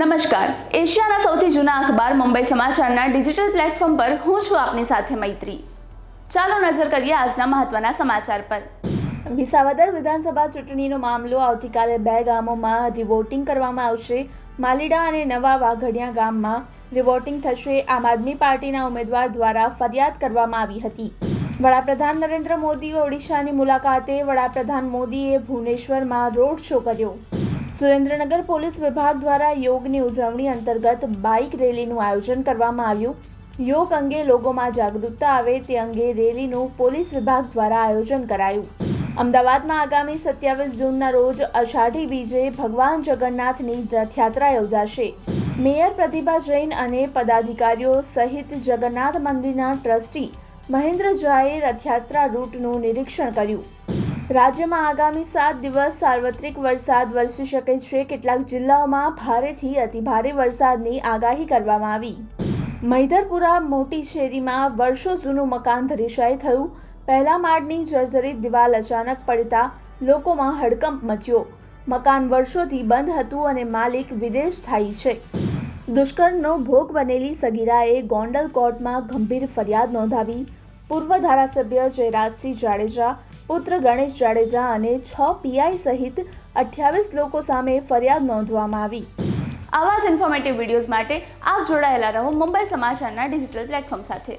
નમસ્કાર. એશિયાના સૌથી જૂના અખબાર મુંબઈ સમાચારના ડિજિટલ પ્લેટફોર્મ પર હું છું આપની સાથે મૈત્રી. ચાલો નજર કરીએ આજના મહત્વના સમાચાર પર. વિસાવદર વિધાનસભા ચૂંટણીનો મામલો આવતીકાલે બે ગામોમાં રિવોટિંગ કરવામાં આવશે. માલીડા અને નવા વાઘડિયા ગામમાં રિવોટિંગ થશે. આમ આદમી પાર્ટીના ઉમેદવાર દ્વારા ફરિયાદ કરવામાં આવી હતી. વડાપ્રધાન નરેન્દ્ર મોદી ઓડિશાની મુલાકાતે વડાપ્રધાન મોદીએ ભુવનેશ્વરમાં રોડ શો કર્યો. સુરેન્દ્રનગર પોલીસ વિભાગ દ્વારા યોગની ઉજવણી અંતર્ગત બાઇક રેલીનું આયોજન કરવામાં આવ્યું. યોગ અંગે લોકોમાં જાગૃતતા આવે તે અંગે રેલીનું પોલીસ વિભાગ દ્વારા આયોજન કરાયું. અમદાવાદમાં આગામી સત્યાવીસ જૂનના રોજ અષાઢી બીજે ભગવાન જગન્નાથની રથયાત્રા યોજાશે. મેયર પ્રતિભા જૈન અને પદાધિકારીઓ સહિત જગન્નાથ મંદિરના ટ્રસ્ટી મહેન્દ્ર ઝાએ રથયાત્રા રૂટનું નિરીક્ષણ કર્યું. રાજ્યમાં આગામી સાત દિવસ સાર્વત્રિક વરસાદ વરસી શકે છે. કેટલાક જિલ્લાઓમાં ભારેથી અતિભારે વરસાદની આગાહી કરવામાં આવી. મૈધરપુરા મોટી શેરીમાં વર્ષો જૂનું મકાન ધરીશાય થયું. પહેલા માળની જર્જરિત દિવાલ અચાનક પડતા લોકોમાં હડકંપ મચ્યો. મકાન વર્ષોથી બંધ હતું અને માલિક વિદેશ થાય છે. દુષ્કર્મનો ભોગ બનેલી સગીરાએ ગોંડલ કોર્ટમાં ગંભીર ફરિયાદ નોંધાવી. પૂર્વ ધારાસભ્ય જયરાજસિંહ જાડેજા પુત્ર ગણેશ જાડેજા અને છ પીઆઈ સહિત અઠ્યાવીસ લોકો સામે ફરિયાદ નોંધવામાં આવી. આવા જ ઇન્ફોર્મેટિવ વિડીયોઝ માટે આપ જોડાયેલા રહો મુંબઈ સમાચારના ડિજિટલ પ્લેટફોર્મ સાથે.